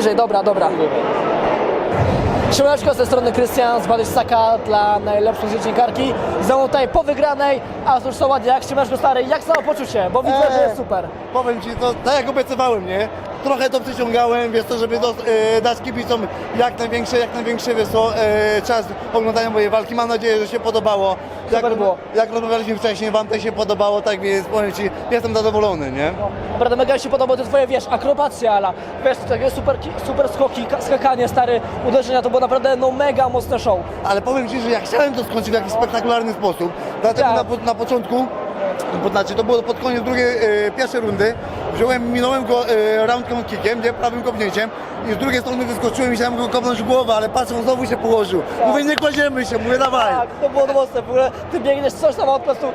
Bliżej, dobra, dobra. Siemaneczko, ze strony Krystian z Badyssaka dla najlepszej dziennikarki. Znowu tutaj po wygranej, a cóż co ładnie, jak Siemaneczko stary, jak samopoczucie? Bo widzę, że Eee. jest super. Powiem Ci, to tak jak obiecywałem, nie? Trochę to przyciągałem, wiesz to, żeby do, e, dać kibicom jak największe, jak największy co, e, czas oglądania mojej walki. Mam nadzieję, że się podobało. Jak, Super było. jak rozmawialiśmy wcześniej, Wam też się podobało, tak więc powiem Ci, jestem zadowolony, nie? Naprawdę mega mi się podoba te twoje, wiesz, akrobacje, ala, wiesz, takie super, ki- super skoki, ka- skakanie, stary, uderzenia, to było naprawdę, no mega mocne show. Ale powiem Ci, że ja chciałem to skończyć w jakiś spektakularny sposób, dlatego Tak. na, po- na początku, to znaczy to było pod koniec drugiej, e, pierwszej rundy, wziąłem, minąłem go e, kickiem, nie, prawym kopnięciem i z drugiej strony wyskoczyłem i chciałem go kopnąć w głowę, ale patrz, on znowu się położył. Mówię, nie kładziemy się, mówię, dawaj. Tak, to było mocne, w ogóle ty biegniesz coś tam od prostu,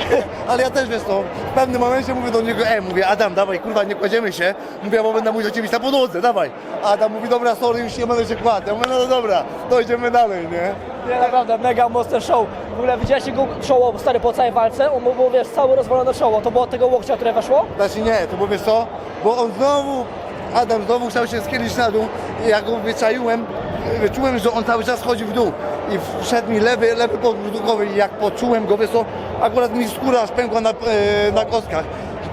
Ale ja też wiesz to, w pewnym momencie mówię do niego, e, mówię, Adam, dawaj, kurwa, nie kładziemy się. Mówię, bo będę musiał cię bić na podłodze, dawaj. Adam mówi, dobra, sorry, już nie będę się kładł. Ja mówię, no dobra, to idziemy dalej, nie? nie, naprawdę mega mocne show. W ogóle widziałeś jego czoło, stary, po całej walce, on był, wiesz, cały rozwalone czoło, to było od tego łokcia, które weszło? Znaczy nie, to wiesz co, bo on znowu, Adam znowu chciał się schylić na dół i jak go wyczaiłem, wyczułem, że on cały czas chodzi w dół. I wszedł mi lewy, lewy podbródkowy i jak poczułem go, wiesz co, akurat mi skóra spękła na, e, na kostkach.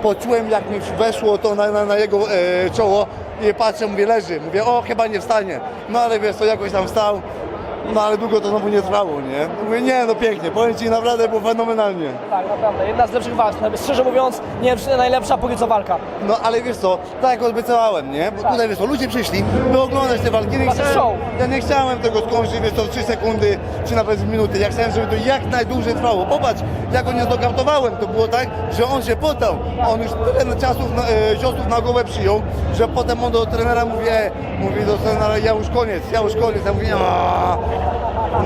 Poczułem jak mi weszło to na, na, na jego e, czoło i patrzę, mówię, leży, mówię, o chyba nie wstanie. No ale wiesz co, jakoś tam wstał, no ale długo to znowu nie trwało, nie? Mówię, nie, no pięknie, powiem Ci, naprawdę było fenomenalnie. Tak, naprawdę, jedna z lepszych walk, nawet szczerze mówiąc, nie wiem, czy najlepsza póki co walka. No ale wiesz co, tak jak obiecałem, nie? Bo Tak. tutaj wiesz co, ludzie przyszli, by oglądać te walki. Nie Zobaczyć chciałem, show. ja nie chciałem tego skończyć, wiesz co, w 3 sekundy, czy nawet w minuty. Ja chciałem, żeby to jak najdłużej trwało. Popatrz, jak go nie znokautowałem, to było tak, że on się poddał. On już tyle ciosów na, e, ciosów na głowę przyjął, że potem on do trenera mówi, e, mówi do trenera, ja już koniec, ja już koniec. Ja mówię, aaa.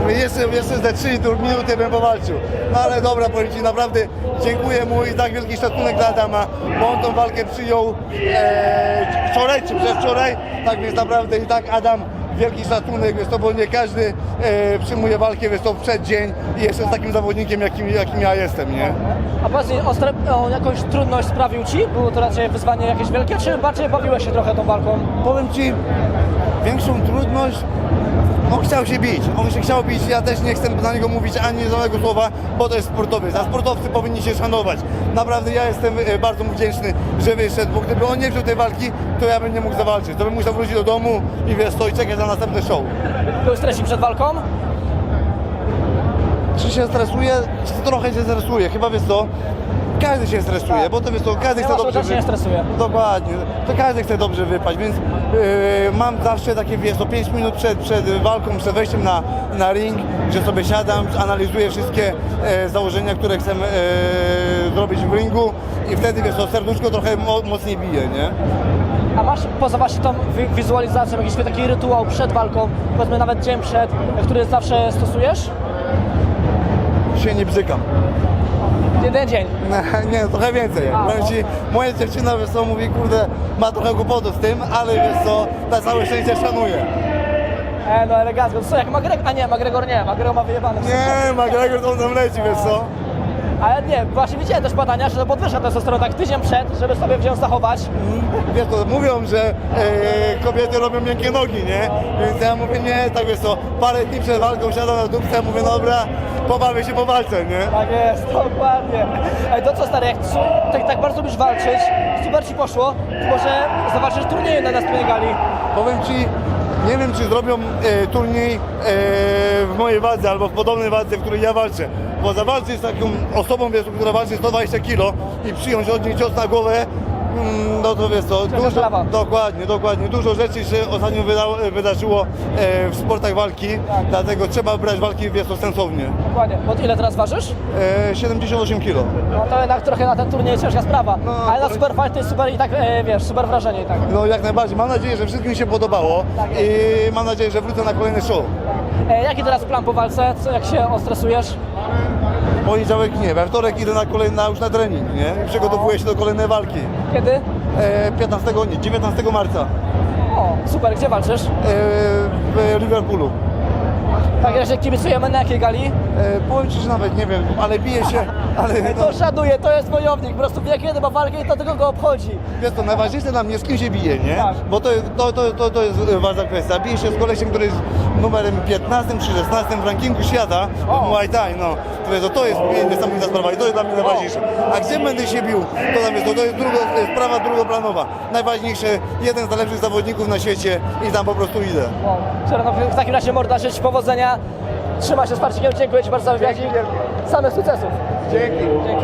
Mówię, jeszcze, jeszcze ze 3 minuty bym powalczył. No ale dobra, powiem Ci, naprawdę dziękuję mu i tak wielki szacunek dla Adama, bo on tą walkę przyjął e, wczoraj czy przedwczoraj. Tak więc naprawdę i tak Adam, wielki szacunek, wiesz to, bo nie każdy e, przyjmuje walkę, wiesz to, w przeddzień i jeszcze z takim zawodnikiem, jakim, jakim ja jestem, nie? A powiedz mi, ostre, on jakąś trudność sprawił Ci? Było to raczej wyzwanie jakieś wielkie, czy bardziej bawiłeś się trochę tą walką? Powiem Ci, większą trudność on chciał się bić, on się chciał bić, ja też nie chcę na niego mówić ani żadnego słowa, bo to jest sportowiec, a sportowcy powinni się szanować. Naprawdę ja jestem e, bardzo mu wdzięczny, że wyszedł, bo gdyby on nie wziął tej walki, to ja bym nie mógł zawalczyć, to bym musiał wrócić do domu i wiesz co, i czekać na następny show. Byłeś stresik przed walką? Czy się stresuje? Trochę się stresuje, chyba wiesz co, każdy się stresuje, Tak. bo to wiesz co, każdy Nie chce ma dobrze się nie wy- stresuje. Dokładnie, to każdy chce dobrze wypaść, więc yy, mam zawsze takie, wiesz, to 5 minut przed, przed walką, przed wejściem na, na ring, że sobie siadam, analizuję wszystkie e, założenia, które chcę e, zrobić w ringu i wtedy, wiesz, to serduszko trochę mo, mocniej bije, nie? A masz poza właśnie tą wi- wizualizacją jakiś taki rytuał przed walką, powiedzmy nawet dzień przed, który zawsze stosujesz? Się nie bzykam. Jeden dzień. Nie, trochę więcej. A, Powiem no. ci, moja dziewczyna, wiesz co, mówi, kurde, ma trochę kłopotu z tym, ale wiesz co, na całe szczęście szanuje. E, no elegancko. Co jak McGregor? A nie, McGregor nie, McGregor ma wyjebane. Nie, McGregor to tam leci, wiesz co? Ale nie, właśnie widziałem też badania, że podwyższa testosteron tak tydzień przed, żeby sobie wziąć zachować. Wiesz to, mówią, że e, kobiety robią miękkie nogi, nie? Więc ja mówię, nie, tak wiesz co, parę dni przed walką siadam na dupce, mówię, dobra, pobawię się po walce, nie? Tak jest, dokładnie. Ej, to co stary, jak tak, tak bardzo lubisz walczyć, super ci poszło, to może zobaczysz turnieju na następnej gali. Powiem ci, nie wiem, czy zrobią e, turniej e, w mojej wadze albo w podobnej wadze, w której ja walczę. Bo zawalczyć z taką osobą, wiesz, która walczy 120 kg i przyjąć od niej cios na głowę, no to wiesz co, sprawa. dokładnie, dokładnie. Dużo rzeczy się ostatnio wyda, wydarzyło e, w sportach walki, Tak. dlatego trzeba brać walki, wiesz co, sensownie. Dokładnie. Bo ile teraz ważysz? E, 78 kg. No to jednak trochę na ten turniej ciężka sprawa. No, Ale na super fight to jest super i tak, e, wiesz, super wrażenie i tak. No jak najbardziej. Mam nadzieję, że wszystkim się podobało Tak i mam nadzieję, że wrócę na kolejny show. E, jaki teraz plan po walce? Co, jak się ostresujesz? W poniedziałek nie, we wtorek idę na kolejny, już na trening, nie? Przygotowuję się do kolejnej walki. Kiedy? E, 15, nie, 19 marca O, super, gdzie walczysz? e, w Liverpoolu. Tak, razie kibicujemy na jakiej gali? E, powiem Ci, że nawet nie wiem, ale bije się, ale no, To szanuje, to jest wojownik, po prostu wie kiedy ma walkę i to tylko go obchodzi. Wiesz to najważniejsze dla mnie z kim się bije, nie? Tak. Bo to, jest- to, to, to, to jest e, ważna kwestia. Bije się z kolesiem, który jest numerem 15 czy 16 w rankingu świata w Muay Thai, no. To jest, to jest niesamowita sprawa i to jest dla mnie najważniejsze. A gdzie będę się bił, to tam jest, to, to jest drugo, to jest sprawa drugoplanowa. Najważniejsze, jeden z najlepszych zawodników na świecie i tam po prostu idę. Wow. No, w takim razie morda życzę powodzenia. Trzymaj się z dziękuję Ci bardzo za wywiadzik. Samych sukcesów. Dzięki. Dzięki.